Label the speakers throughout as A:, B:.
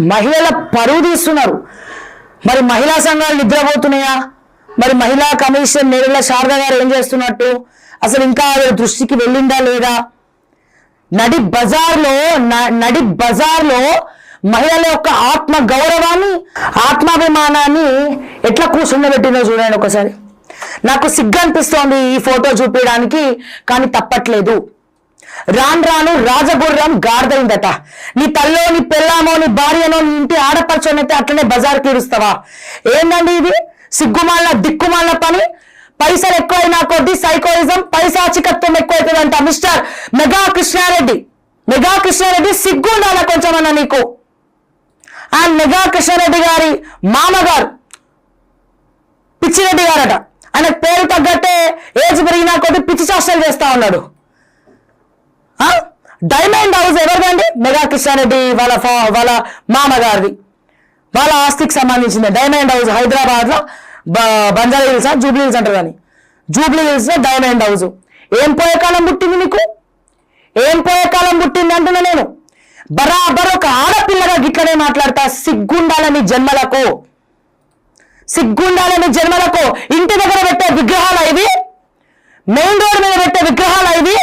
A: మహిళల పరువు తీస్తున్నారు. మరి మహిళా సంఘాలు నిద్రపోతున్నాయా? మరి మహిళా కమిషన్ నేరుల శారద గారు ఏం చేస్తున్నట్టు? అసలు ఇంకా దృష్టికి వెళ్ళిందా లేదా? నడి బజార్లో న- నడి బజార్లో మహిళల యొక్క ఆత్మ గౌరవాన్ని ఆత్మాభిమానాన్ని ఎట్లా కూర్చుండబెట్టిందో చూడండి ఒకసారి. నాకు సిగ్గు అనిపిస్తోంది ఈ ఫోటో చూపించడానికి కానీ తప్పట్లేదు. రాను రాను రాజగుర్రం గాడిదైందట. నీ తల్లో నీ పెళ్ళామో నీ భార్యనో నీ ఇంటి ఆడపరచోనైతే అట్లనే బజార్ తీరుస్తావా ఏందండి ఇది? సిగ్గుమాల దిక్కుమాల పని? పైసలు ఎక్కువైనా కొద్ది సైకోయిజం పైశాచికత్వం ఎక్కువైతుందంట mister mega Krishna Reddy mega Krishna Reddy సిగ్గు ఉండాలా కొంచెమన్నా నీకు? ఆ మెగా కృష్ణారెడ్డి గారి మామగారు పిచ్చిరెడ్డి గారట. ఆయన పేరు తగ్గట్టే ఏజ్ పెరిగినా కొద్ది పిచ్చి చేస్తా ఉన్నాడు. డైమండ్ హౌస్ ఎవరిదండి? మెగా కృష్ణారెడ్డి వాళ్ళ ఫా- వాళ్ళ మామగారిది. వాళ్ళ ఆస్తికి సంబంధించింది. డైమండ్ హౌస్ హైదరాబాద్లో బంజారా హిల్స్ జూబ్లీ హిల్స్ అంటారు కానీ జూబ్లీ హిల్స్ డైమండ్ హౌస్ ఏం పోయే కాలం పుట్టింది నీకు? ఏం పోయే కాలం పుట్టింది అంటున్నా నేను? బరాబర్ ఒక ఆడపిల్లగా గిట్లనే మాట్లాడతా. సిగ్గుండాలని జన్మలకు. సిగ్గుండాలని జన్మలకు. ఇంటి దగ్గర పెట్టే విగ్రహాలు ఇవి మెయిన్ రోడ్ మీద పెట్టే విగ్రహాలు ఇవి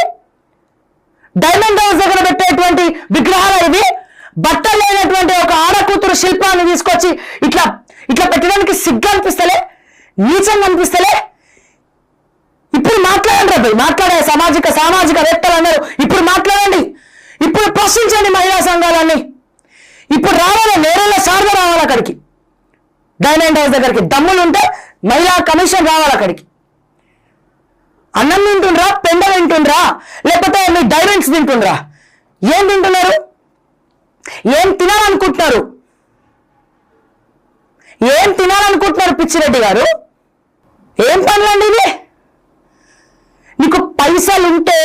A: డైమండ్ హౌస్ దగ్గర పెట్టేటువంటి విగ్రహాలు ఇవి బట్టలు లేనటువంటి ఒక ఆడకూతురు శిల్పాన్ని తీసుకొచ్చి ఇట్లా ఇట్లా పెట్టడానికి సిగ్గు అనిపిస్తలే నీచంగా అనిపిస్తలే. ఇప్పుడు మాట్లాడండి రా మాట్లాడే సామాజిక సామాజిక వేత్తలు అన్నారు ఇప్పుడు మాట్లాడండి. ఇప్పుడు ప్రశ్నించండి మహిళా సంఘాలన్నీ. ఇప్పుడు రావాలి నేరేళ్ళ శారద రావాలి అక్కడికి? డైమండ్ హౌస్ దగ్గరికి దమ్ములు ఉంటే మహిళా కమిషన్ రావాలి అక్కడికి? అన్నం తింటుండ్రా పెండ తింటుండ్రా లేకపోతే మీ డైరెంట్స్ తింటుండ్రా. ఏం తింటున్నారు? ఏం తినాలనుకుంటున్నారు? ఏం తినాలనుకుంటున్నారు పిచ్చిరెడ్డి గారు? ఏం పనులండి ఇది నీకు పైసలు ఉంటే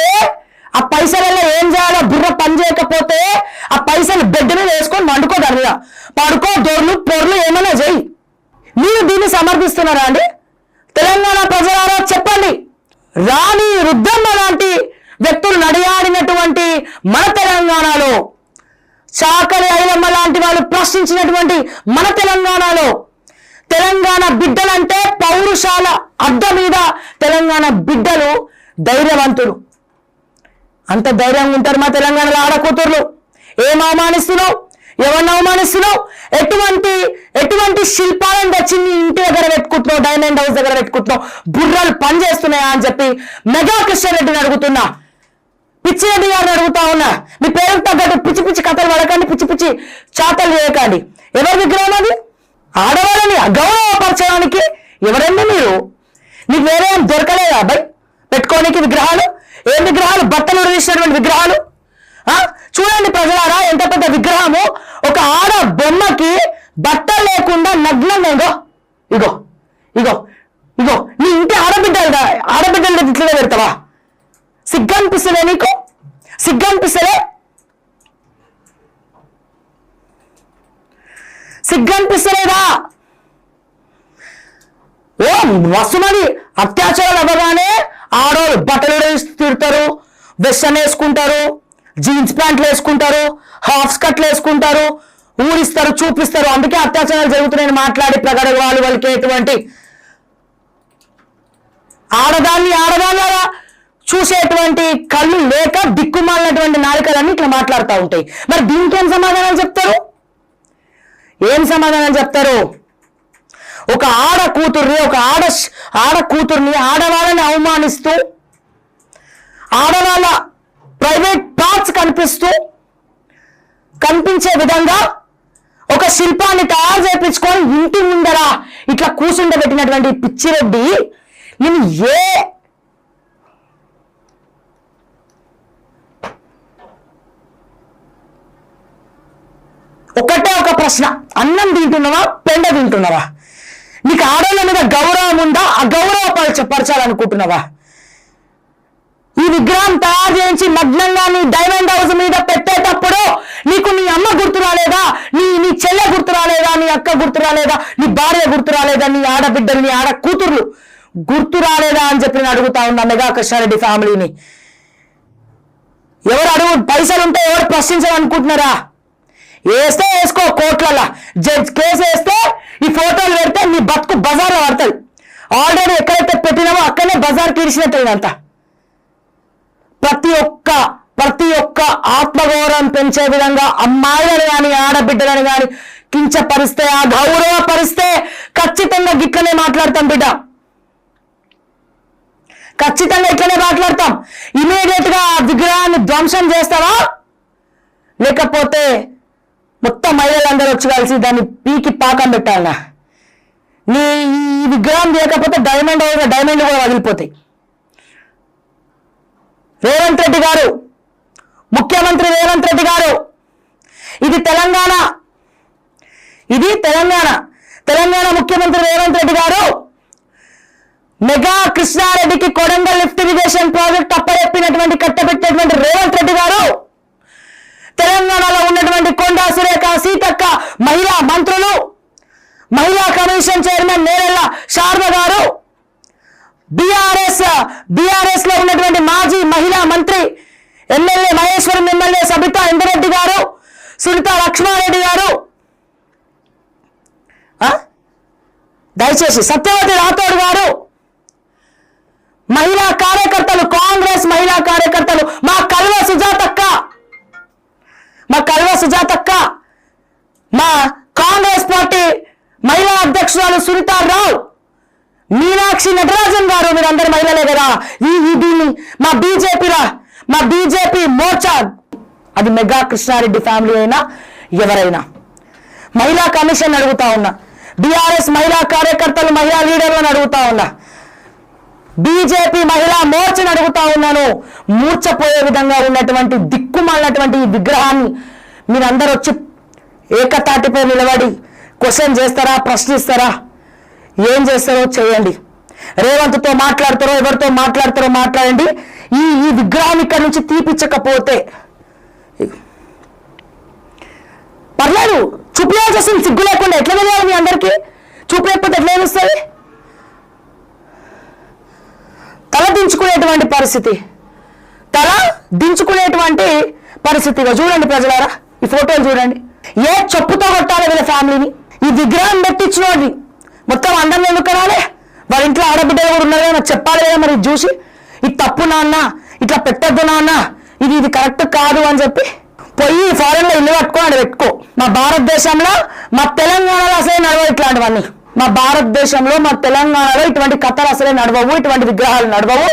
A: ఆ పైసలలో ఏం చేయాలో? బుర్ర పని చేయకపోతే ఆ పైసలు బెడ్ మీద వేసుకొని వండుకో దాని మీద పడుకో దొర్లు పొర్లు ఏమైనా చేయి. మీరు దీన్ని సమర్థిస్తున్నారా అండి? తెలంగాణ ప్రజలారా చెప్పండి. రాణి రుద్రమ్మ లాంటి వ్యక్తులు నడియాడినటువంటి మన తెలంగాణలో చాకలి ఐలమ్మ లాంటి వాళ్ళు ప్రశ్నించినటువంటి మన తెలంగాణలో తెలంగాణ బిడ్డలంటే పౌరుషాల అడ్డ మీద తెలంగాణ బిడ్డలు ధైర్యవంతులు. అంత ధైర్యంగా ఉంటారు మా తెలంగాణలో ఆడకూతుర్లు. ఏం అవమానిస్తున్నావు? ఎవరిని అవమానిస్తున్నావు? ఎటువంటి ఎటువంటి శిల్పాలను తెచ్చి నీ ఇంటి దగ్గర పెట్టుకుంటున్నావు? డైమండ్ హౌస్ దగ్గర పెట్టుకుంటున్నావు? బుర్రలు పని చేస్తున్నాయా అని చెప్పి మెగా కృష్ణారెడ్డిని అడుగుతున్నా. పిచ్చిరెడ్డి గారిని అడుగుతా ఉన్నా. మీ పేరుకు తగ్గట్టు పిచ్చి పిచ్చి కథలు పడకండి పిచ్చి పిచ్చి చాతలు చేయకండి. ఎవరి విగ్రహం అది? ఆడవాళ్ళని అగౌరవపరచడానికి ఎవరండి మీరు? నీకు వేరే ఏం దొరకలేదా అబ్బాయి? పెట్టుకోనికి విగ్రహాలు? ఏ విగ్రహాలు? బట్టలు తీసినటువంటి విగ్రహాలు? చూడండి ప్రజలారా ఎంత పెద్ద విగ్రహము. ఒక ఆడ బొమ్మకి బట్టలు లేకుండా నగ్నంగా ఇగో ఇగో ఇగో ఇగో నీ ఇంటి ఆడబిడ్డలు ఆడబిడ్డలు ఇట్లనే పెడతావా? సిగ్గు నీకు? సిగ్గు సిగ్గనిపిస్తలేదా ఓ వసుమది అత్యాచారాలు అవ్వగానే ఆడవాళ్ళు బట్టలు వేసి తిడతారు వెస్టర్న్ వేసుకుంటారు. జీన్స్ ప్యాంట్లు వేసుకుంటారు హాఫ్ స్కర్ట్లు వేసుకుంటారు ఊరిస్తారు చూపిస్తారు. అందుకే అత్యాచారాలు జరుగుతున్నాయని మాట్లాడి ప్రగడ వాళ్ళు వాళ్ళకి ఎటువంటి ఆడదాన్ని ఆడదానిలాగా చూసేటువంటి కళ్ళు లేక దిక్కుమాలినటువంటి నాలికలన్నీ ఇట్లా మాట్లాడుతూ ఉంటాయి. మరి దీనికి ఏం సమాధానం చెప్తారు? ఏం సమాధానం చెప్తారు? ఒక ఆడ కూతుర్ని ఒక ఆడ ఆడ కూతుర్ని ఆడవాళ్ళని అవమానిస్తూ ఆడవాళ్ళ కనిపించే విధంగా ఒక శిల్పాన్ని తయారు చేయించుకొని ఇంటి ముందర ఇట్లా కూర్చుండబెట్టినటువంటి పిచ్చిరెడ్డి నేను ఏ ఒకటే ఒక ప్రశ్న. అన్నం తింటున్నావా? పెండ తింటున్నావా? నీకు ఆడవాళ్ళ మీద గౌరవం ఉందా? అగౌరవపరచ పరచాలనుకుంటున్నావా? ఈ విగ్రహం తయారు చేయించి నగ్నంగా నీ దైవంగా హౌస్ మీద పెట్టేటప్పుడు నీకు నీ అమ్మ గుర్తు రాలేదా నీ నీ చెల్లె గుర్తు రాలేదా నీ అక్క గుర్తు రాలేదా? నీ భార్య గుర్తు రాలేదా? నీ ఆడబిడ్డలు నీ ఆడ కూతుర్లు గుర్తు రాలేదా అని చెప్పి నేను అడుగుతా ఉన్నా మెగా కృష్ణారెడ్డి ఫ్యామిలీని. ఎవరు అడుగు? పైసలు ఉంటే ఎవరు ప్రశ్నించాలనుకుంటున్నారా వేస్తే వేసుకో కోట్ల జడ్జ్ కేసు వేస్తే ఈ ఫోటోలు పెడితే నీ బతుకు బజార్లో పడుతుంది ఆల్రెడీ ఎక్కడైతే పెట్టినామో అక్కడనే బజార్ ఇడిచినట్టు ఇదంతా ప్రతి ఒక్క ప్రతి ఒక్క ఆత్మగౌరవం పెంచే విధంగా అమ్మాయిలను కానీ ఆడబిడ్డలను కానీ కించపరిస్తే ఆ గౌరవపరిస్తే ఖచ్చితంగా గిట్లనే మాట్లాడతాం బిడ్డ. ఖచ్చితంగా ఇట్లనే మాట్లాడతాం. ఇమీడియట్గా ఆ విగ్రహాన్ని ధ్వంసం చేస్తావా? లేకపోతే మొత్తం మహిళలందరూ వచ్చి కలిసి దాన్ని పీకి పాకం పెట్టాలనా? నీ ఈ విగ్రహం లేకపోతే డైమండ్ డైమండ్ కూడా వదిలిపోతాయి. రేవంత్ రెడ్డి గారు ముఖ్యమంత్రి రేవంత్ రెడ్డి గారు ఇది తెలంగాణ ఇది తెలంగాణ తెలంగాణ ముఖ్యమంత్రి రేవంత్ రెడ్డి గారు మెగా కృష్ణారెడ్డికి కొడంగల్ లిఫ్ట్ ఇరిగేషన్ ప్రాజెక్ట్ అప్పచెప్పినటువంటి కట్టబెట్టినటువంటి రేవంత్ రెడ్డి గారు తెలంగాణలో ఉన్నటువంటి కొండా సురేఖ సీతక్క మహిళా మంత్రులు మహిళా కమిషన్ చైర్మన్ నేరెళ్ళ శారద గారు బీఆర్ఎస్ బీఆర్ఎస్లో ఉన్నటువంటి మాజీ మహిళా మంత్రి ఎమ్మెల్యే మహేశ్వరం ఎమ్మెల్యే సబితా ఇంద్రెడ్డి గారు సునీత లక్ష్మారెడ్డి గారు ఆ? దయచేసి సత్యవతి రాథోడ్ గారు మహిళా కార్యకర్తలు కాంగ్రెస్ మహిళా కార్యకర్తలు మా కల్వ సుజాతక్క. మా కల్వ సుజాతక్క. మా కాంగ్రెస్ పార్టీ మహిళా అధ్యక్షురాలు సునీతారావు. మీనాక్షి నటరాజన్ గారు మీరందరు మహిళలే కదా. ఈ ఈ దీన్ని మా బీజేపీరా మా బీజేపీ మోర్చా. అది మెగా కృష్ణారెడ్డి ఫ్యామిలీ అయినా ఎవరైనా. మహిళా కమిషన్ అడుగుతా ఉన్నా. బీఆర్ఎస్ మహిళా కార్యకర్తలు మహిళా లీడర్లను అడుగుతా ఉన్నా. బీజేపీ మహిళా మోర్చను అడుగుతా ఉన్నాను. మూర్చపోయే విధంగా ఉన్నటువంటి దిక్కుమాలినటువంటి ఈ విగ్రహాన్ని మీరందరూ వచ్చి ఏకతాటిపై నిలబడి క్వశ్చన్ చేస్తారా ప్రశ్నిస్తారా? ఏం చేస్తారో చేయండి. రేవంత్తో మాట్లాడతారో ఎవరితో మాట్లాడతారో మాట్లాడండి. ఈ ఈ విగ్రహాన్ని ఇక్కడ నుంచి తీపిచ్చకపోతే పర్లేదు. చూపించాల్సి వస్తుంది సిగ్గు లేకుండా ఎట్లా తెలియాలి మీ అందరికీ? చూపు లేకపోతే ఎట్లా ఏమొస్తుంది తల దించుకునేటువంటి పరిస్థితి. తల దించుకునేటువంటి పరిస్థితిగా చూడండి ప్రజలారా ఈ ఫోటోలు చూడండి. ఏ చెప్పుతో కొట్టాలి వీళ్ళ ఫ్యామిలీని? ఈ విగ్రహం పెట్టించినోడి మొత్తం అందరిని ఎందుకు కనాలి? వాళ్ళ ఇంట్లో ఆడబిడ్డలు కూడా ఉన్నారు నాకు చెప్పాలి కదా మరి చూసి. ఇది తప్పు నాన్న ఇట్లా పెట్టద్దు నాన్న ఇది ఇది కరెక్ట్ కాదు అని చెప్పి పోయి ఫారెన్లో ఇల్లు కట్టుకో అని పెట్టుకో. మా భారతదేశంలో మా తెలంగాణలో అసలు నడవ ఇట్లాంటివన్నీ. మా భారతదేశంలో మా తెలంగాణలో ఇటువంటి కథలు అసలే నడవవు ఇటువంటి విగ్రహాలు నడవవు.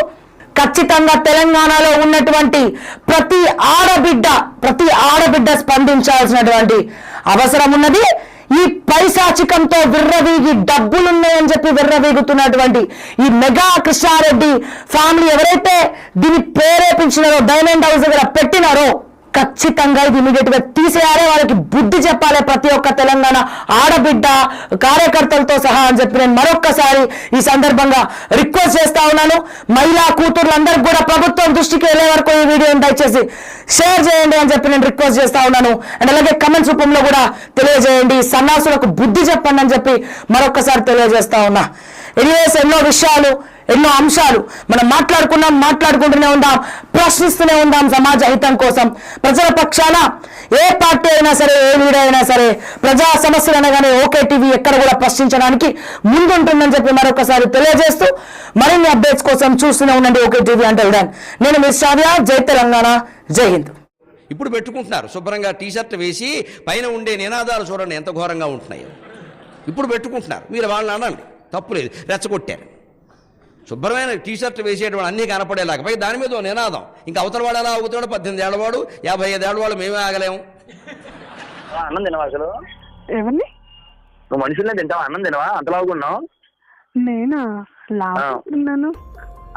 A: ఖచ్చితంగా తెలంగాణలో ఉన్నటువంటి ప్రతి ఆడబిడ్డ ప్రతి ఆడబిడ్డ స్పందించాల్సినటువంటి అవసరం ఉన్నది. ఈ పైశాచికంతో విర్రవీగి డబ్బులున్నాయని చెప్పి విర్రవీగుతున్నటువంటి ఈ మెగా కృష్ణారెడ్డి ఫ్యామిలీ ఎవరైతే దీన్ని ప్రేరేపించినారో డైమండ్ హౌస్ దగ్గర పెట్టినారో ఖచ్చితంగా ఇది ఇమీడియట్గా తీసేయాలి. వాళ్ళకి బుద్ధి చెప్పాలి ప్రతి ఒక్క తెలంగాణ ఆడబిడ్డ కార్యకర్తలతో సహా అని చెప్పి నేను మరొక్కసారి ఈ సందర్భంగా రిక్వెస్ట్ చేస్తా ఉన్నాను. మహిళా కూతుర్లందరికీ కూడా ప్రభుత్వం దృష్టికి వెళ్ళే వరకు ఈ వీడియోని దయచేసి షేర్ చేయండి అని చెప్పి నేను రిక్వెస్ట్ చేస్తా ఉన్నాను. అండ్ అలాగే కమెంట్స్ రూపంలో కూడా తెలియజేయండి. సన్నాసులకు బుద్ధి చెప్పండి అని చెప్పి మరొక్కసారి తెలియజేస్తా ఉన్నా. ఎనీవేస్ ఎన్నో విషయాలు ఎన్నో అంశాలు. మనం మాట్లాడుకున్నాం మాట్లాడుకుంటూనే ఉందాం ప్రశ్నిస్తూనే ఉందాం సమాజ హితం కోసం. ప్రజల పక్షాన ఏ పార్టీ అయినా సరే ఏ లీడర్ అయినా సరే ప్రజా సమస్యలు అనగానే ఓకే టీవీ ఎక్కడ కూడా ప్రశ్నించడానికి ముందుంటుందని చెప్పి మరొకసారి తెలియజేస్తూ మరిన్ని అప్డేట్స్ కోసం చూస్తూనే ఉండండి ఓకే టీవీ అంటే ఉడాన్ నేను మిస్ షాదియా జై తెలంగాణ జై హింద్.
B: ఇప్పుడు పెట్టుకుంటున్నారు. శుభ్రంగా టీషర్ట్ వేసి పైన ఉండే నినాదాలు చూడండి ఎంత ఘోరంగా ఉంటున్నాయో. ఇప్పుడు పెట్టుకుంటున్నారు. మీరు వాళ్ళని అనండి. తప్పులేదు రెచ్చగొట్టారు. శుభ్రమైన టీ షర్ట్ వేసేటువంటి అన్నీ కనపడేలాగా. పై దాని మీద నినాదం. ఇంకా అవతల వాడు ఎలా ఆగుతున్నాడు పద్దెనిమిది ఏళ్ళవాడు యాభై ఐదు ఏళ్ళవాడు మేమే ఆగలేము.
C: ఆ, అన్నం తినవా అసలు?
D: ఎవరిని
C: నువ్వు మనుషుల్నే తింటావా? అన్నం తినవా? అంత లాగున్నావు
D: నేనా? లావుతున్నాను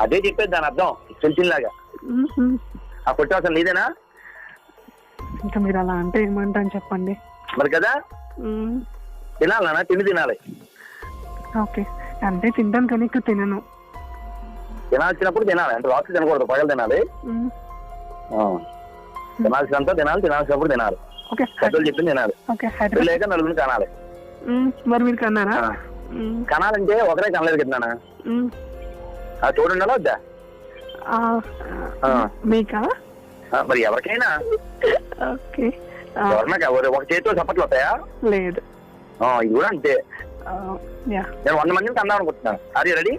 C: అదే చెప్పేది దాని అర్థం. తెలిసింలాగా ఆ పొట్టి అసలు నీదేనా?
D: ఇంకా మీరు అలా అంటే ఏమంటాను చెప్పండి.
C: మరి కదా. తినాలనా? తిండి తినాలి.
D: ఓకే. అంటే తింటాను కానీ ఇక్కడ తినను.
C: తినాల్సినప్పుడు తినాలి. అంటే రాత్రి తినకూడదు పగలు తినాలి. తినాల్సినంత తినాలి తినాల్సినప్పుడు తినాలి.
D: ఓకే.
C: పెద్దలు చెప్పింది తినాలి. లేక నలుగురిని కనాలి.
D: మరి మీరు కన్నారా.
C: కనాలంటే ఒకరే కనలేదు కదా తోడు ఉండాలా వద్దా.
D: మీకా?
C: మరి ఎవరికైనా.
D: ఓకే.
C: ఒక చేతితో చప్పట్లు వస్తాయా?
D: లేదు.
C: ఆ, ఇది కూడా అంతే. నేను వంద మందిని కందాం అనుకుంటున్నాను. అది రెడీ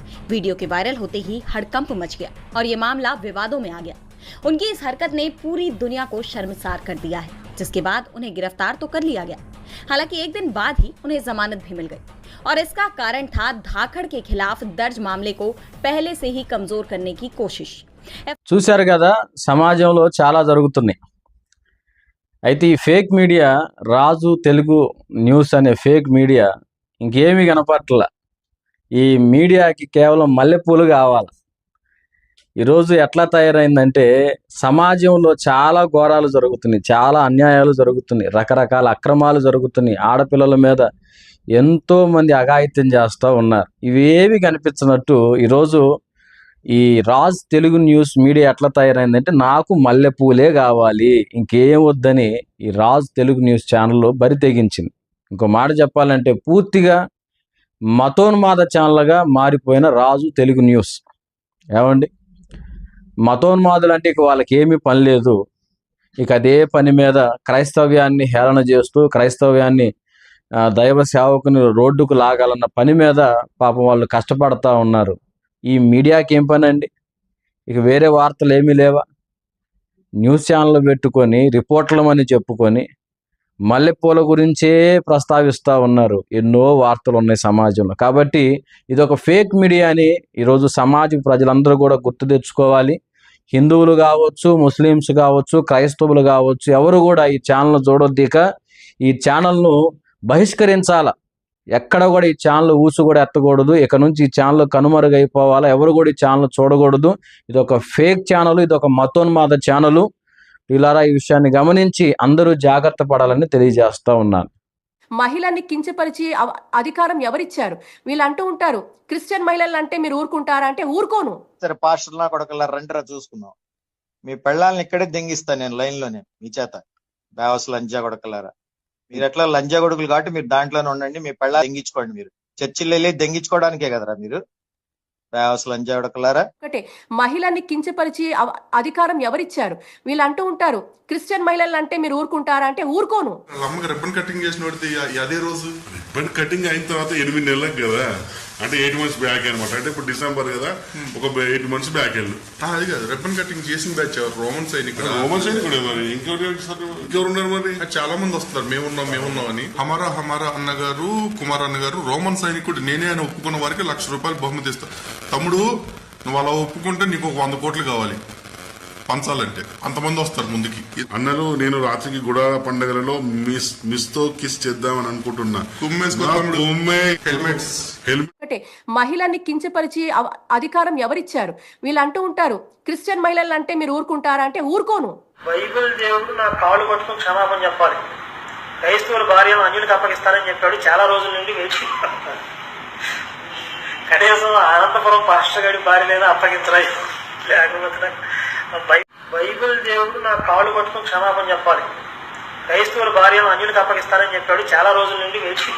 E: वीडियो के वायरल होते ही हड़कंप मच गया और ये मामला विवादों में आ गया उनकी इस हरकत ने पूरी दुनिया को शर्मसार कर दिया है जिसके बाद उन्हें गिरफ्तार तो कर लिया गया हालांकि एक दिन बाद ही उन्हें जमानत भी मिल गई और इसका कारण था धाकड़ के खिलाफ दर्ज मामले को पहले से ही कमजोर करने की कोशिश
F: చూశారు కదా సమాజంలో చాలా జరుగుతున్నాయి అయితే ఈ fake media Raju Telugu news అనే ఫేక్ మీడియా ఇంకేమీ కనపట్ల ఈ మీడియాకి కేవలం మల్లెపూలు కావాలి. ఈరోజు ఎట్లా తయారైందంటే సమాజంలో చాలా ఘోరాలు జరుగుతున్నాయి చాలా అన్యాయాలు జరుగుతున్నాయి రకరకాల అక్రమాలు జరుగుతున్నాయి. ఆడపిల్లల మీద ఎంతో మంది అఘాయిత్యం చేస్తూ ఉన్నారు. ఇవేవి కనిపించినట్టు ఈరోజు ఈ రాజ్ తెలుగు న్యూస్ మీడియా ఎట్లా తయారైందంటే నాకు మల్లెపూలే కావాలి ఇంకేం వద్దని ఈ రాజ్ తెలుగు న్యూస్ ఛానల్లో బరి తెగించింది. ఇంకో మాట చెప్పాలంటే పూర్తిగా మతోన్మాద ఛానల్గా మారిపోయిన రాజు తెలుగు న్యూస్. ఏమండి? మతోన్మాదులు అంటే ఇక వాళ్ళకి ఏమీ పని లేదు. ఇక అదే పని మీద క్రైస్తవ్యాన్ని హేళన చేస్తూ క్రైస్తవ్యాన్ని దైవ సేవకుని రోడ్డుకు లాగాలన్న పని మీద పాపం వాళ్ళు కష్టపడతా ఉన్నారు. ఈ మీడియాకి ఏం పని అండి ఇక వేరే వార్తలు ఏమీ లేవా? న్యూస్ ఛానల్ పెట్టుకొని రిపోర్ట్లమని చెప్పుకొని మల్లెపూల గురించే ప్రస్తావిస్తూ ఉన్నారు. ఎన్నో వార్తలు ఉన్నాయి సమాజంలో. కాబట్టి ఇది ఒక ఫేక్ మీడియా అని ఈరోజు సమాజ ప్రజలందరూ కూడా గుర్తు తెచ్చుకోవాలి. హిందువులు కావచ్చు ముస్లిమ్స్ కావచ్చు క్రైస్తవులు కావచ్చు ఎవరు కూడా ఈ ఛానల్ చూడొద్దు ఇక. ఈ ఛానల్ను బహిష్కరించాల? ఎక్కడ కూడా ఈ ఛానల్ ఊసు కూడా ఎత్తకూడదు. ఇక నుంచి ఈ ఛానల్ కనుమరుగైపోవాలా? ఎవరు కూడా ఈ ఛానల్ చూడకూడదు. ఇది ఒక ఫేక్ ఛానల్ ఇది ఒక మతోన్మాద ఛానల్. వీళ్ళారా ఈ విషయాన్ని గమనించి అందరూ జాగ్రత్త పడాలని తెలియజేస్తా ఉన్నాను.
G: మహిళల్ని కించపరిచి అవ- అధికారం ఎవరిచ్చారు? వీళ్ళు అంటూ ఉంటారు క్రిస్టియన్ మహిళలు అంటే మీరు ఊరుకుంటారా? అంటే ఊరుకోను.
H: సరే పాస్టర్లా కొడకల్లా రండిరా చూసుకుందాం. మీ పెళ్ళాలని ఇక్కడే దెంగిస్తా నేను లైన్లోనే మీ చేత. బేవస్ లంజా కొడకల్లారా. మీరు ఎట్లా లంజా కొడుకులు కాబట్టి మీరు దాంట్లోనే ఉండండి మీ పెళ్ళాలు దెంగించుకోండి మీరు. చర్చిలు వెళ్ళి దెంగించుకోవడానికే కదరా మీరు?
G: ఒకటే మహిళల్ని కించపరిచి అవ- అధికారం ఎవరిచ్చారు? వీళ్ళు అంటూ ఉంటారు క్రిస్టియన్ మహిళలు అంటే మీరు ఊరుకుంటారా అంటే ఊరుకోను.
I: అమ్మకి రిబ్బన్ కటింగ్ చేసిన అదే రోజు. రిబ్బన్ కటింగ్ అయిన తర్వాత ఎనిమిది నెలలకు కదా. అంటే ఎయిట్ మంత్స్ బ్యాక్ అనమాట అంటే ఇప్పుడు డిసెంబర్ కదా ఒక ఎయిట్ మంత్స్ బ్యాక్ వెళ్ళు అది కాదు. రిబ్బన్ కటింగ్ చేసిన బ్యాచ్ రోమన్ సైనికుడు రోమన్ సైనికుడు మరి ఇంకెవరు ఇంకెవరు ఉన్నారు మరి? చాలా మంది వస్తారు మేమున్నాం మేమున్నాం అని. హమారా హమారా అన్నగారు కుమార్ అన్నగారు రోమన్ సైనికుడు. నేనే అని ఒప్పుకున్న వారికి లక్ష రూపాయలు బహుమతి ఇస్తా. తమ్ముడు నువ్వు అలా ఒప్పుకుంటే నీకు ఒక వంద కోట్లు కావాలి. పంచాలంటే అంతమంది వస్తారు ముందుకి.
J: అన్నలు నేను రాత్రికి గుడాల పండగలలో మిస్ మిస్తో కిస్ చేద్దామని అనుకుంటున్నా.
I: కుమ్మేసుకో
J: నా
I: తమ్ముడు.
J: కుమ్మే
I: హెల్మెట్స్.
J: హెల్మెట్
G: ఒకటే మహిళల్ని కించపరిచి అవ- అధికారం ఎవరిచ్చారు? వీళ్ళు అంటూ ఉంటారు క్రిస్టియన్ మహిళలు అంటే మీరు ఊరుకుంటారా అంటే ఊరుకోను.
K: బైబిల్ దేవుడు నా కాళ్ళు పట్టుకుని క్షమాపణ చెప్పాలి. క్రైస్తవుల భార్యను అన్యునికి అప్పగిస్తానని చెప్పాడు చాలా రోజుల నుండి వేచి. కనీసం అనంతపురం పాస్టర్ గారి భార్యనైనా అప్పగించరా? లేకపోతే నాకు బై- బైబిల్ దేవుడు నా కాళ్ళు పట్టుకుని క్షమాపణ చెప్పాలి. క్రైస్తవుల భార్యను అన్యునికి అప్పగిస్తానని చెప్పాడు. చాలా రోజుల నుండి వేచి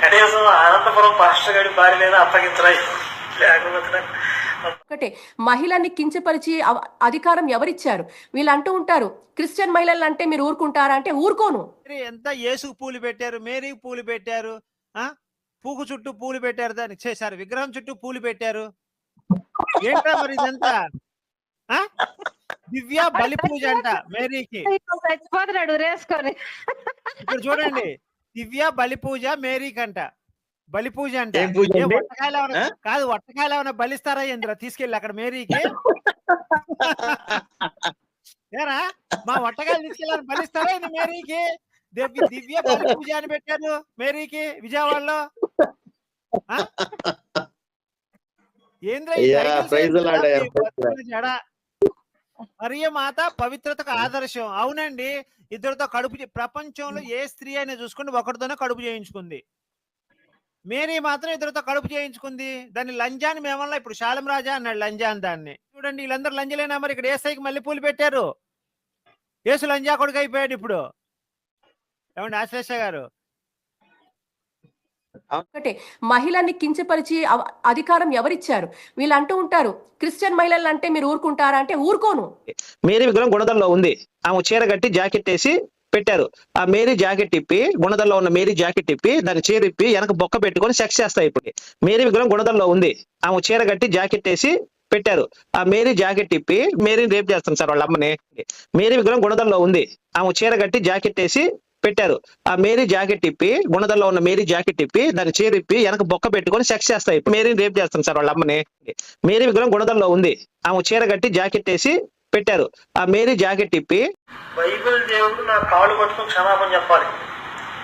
K: కనీసం అనంతపురం పాస్టర్ గారి భార్యనైనా అప్పగించరా లేకపోతే నాకు
G: ఒకటే మహిళల్ని కించపరిచి అవ- అధికారం ఎవరిచ్చారు వీళ్ళు అంటూ ఉంటారు క్రిస్టియన్ మహిళలు అంటే మీరు ఊరుకుంటారా అంటే ఊరుకోను.
L: మేరీ ఎంత యేసుకు పూలు పెట్టారు మేరీకి పూలు పెట్టారు ఆ? పూకు చుట్టూ పూలు పెట్టారు దానికి చేశారు విగ్రహం చుట్టూ పూలు పెట్టారు. ఏంటా మరి ఇదంతా? దివ్య బలి పూజ అంట మేరీకి.
D: చచ్చిపోతున్నాడు రేసుకొని
L: ఇక్కడ చూడండి దివ్య బలి పూజ మేరీకి అంట. బలి పూజ అంటే? వట్టకాయలు ఏమైనా కాదు వట్టకాయలు ఏమైనా బలిస్తారా ఇంద్ర తీసుకెళ్ళి అక్కడ మేరీకి. ఏరా? మా వట్టకాయలు తీసుకెళ్ళారు బలిస్తారా ఇది మేరీకి? దివ్య దివ్య బలి పూజ అని పెట్టారు మేరీకి విజయవాడలో. ఆ? ఏంద్రా మరియ మాత పవిత్రతకు ఆదర్శం. అవునండి ఇద్దరితో కడుపు ప్రపంచంలో ఏ స్త్రీ అయినా చూసుకుని ఒకరితోనే కడుపు చేయించుకుంది. మేరీ మాత్రం ఇద్దరితో కడుపు చేయించుకుంది. దాన్ని లంజాని మేమల్లా ఇప్పుడు శాలం రాజా అన్నాడు లంజాన్ దాన్ని. చూడండి వీళ్ళందరూ లంజలేనా మరి? ఇక్కడ ఏసైకి మళ్ళీ పూలు పెట్టారు. ఏసు లంజా కొడుకు అయిపోయాడు ఇప్పుడు. ఏమండి ఆశ్లేష గారు?
G: ఒకటే మహిళని కించపరిచి అధికారం ఎవరిచ్చారు? వీళ్ళు అంటూ ఉంటారు క్రిస్టియన్ మహిళలు అంటే మీరు ఊరుకుంటారా? అంటే ఊరుకోను.
K: మేరీ విగ్రహం గుణదల్లో ఉంది. ఆమె చీర కట్టి జాకెట్ వేసి పెట్టారు. ఆ మేరీ జాకెట్ ఇప్పి గుణదల్లో ఉన్న మేరీ జాకెట్ ఇప్పి దాన్ని చీర ఇప్పి వెనక బొక్క పెట్టుకొని సెక్స్ చేస్తాయి ఇప్పుడు. మేరీ విగ్రహం గుణదల్లో ఉంది. ఆమె చీర కట్టి జాకెట్ వేసి పెట్టారు. ఆ మేరీ జాకెట్ ఇప్పి మేరీని రేప్ చేస్తాం సార్ వాళ్ళ అమ్మని. మేరీ విగ్రహం గుణదల్లో ఉంది. ఆమె చీర కట్టి జాకెట్ వేసి పెట్టారు. ఆ మేరీ జాకెట్ ఇప్పి గుణదల్లో ఉన్న మేరీ జాకెట్ ఇప్పి దాన్ని చీర ఇప్పి వెనక బొక్క పెట్టుకొని సెక్స్ చేస్తాయి మేరీని రేపు చేస్తాను సార్ వాళ్ళ అమ్మని. మేరీ విగ్రహం గుణదల్లో ఉంది. ఆమె చీర కట్టి జాకెట్ వేసి పెట్టారు. ఆ మేరీ జాకెట్ ఇప్పి
C: బైబిల్ దేవుడు నా కాళ్ళు పట్టుకుని క్షమాపణ చెప్పాలి.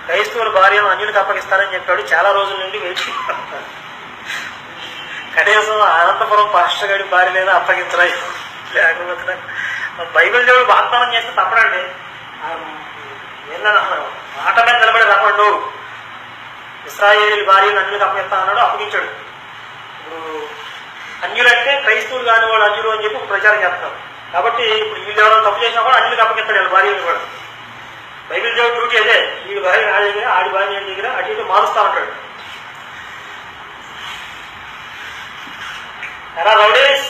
C: క్రైస్తవుల భార్య అన్యునికి అప్పగిస్తానని చెప్పాడు. చాలా రోజుల నుండి వెయిట్ కనీసం అనంతపురం పాస్టర్ గడి లేదా అప్పగించరాయి లేకపోతే బైబిల్ దేవుడు వాగ్దానం చేస్తే తప్పడండి. ఆ, ఏందని మాట మీద నిలబడి రమ్మండు ఇస్రాయేల్ భార్యను అన్యులకు అప్పగిస్తా అన్నాడు అప్పగించాడు. ఇప్పుడు అన్యులంటే క్రైస్తవులు కాని వాళ్ళు అన్యులు అని చెప్పి ప్రచారం చేస్తున్నారు. కాబట్టి ఇప్పుడు వీళ్ళు ఎవరైనా తప్పు చేసినా కూడా అన్యులకు అప్పగిస్తాడు వాళ్ళ భార్యను కూడా. బైబిల్ దేవుడు డ్యూటీ అదే. వీడి భార్య నా దగ్గర ఆడి భార్య దగ్గర అటు ఇటు మారుస్తా ఉంటాడు. ఎలా రౌడీస్?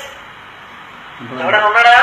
C: ఎవడన్నా ఉన్నాడా?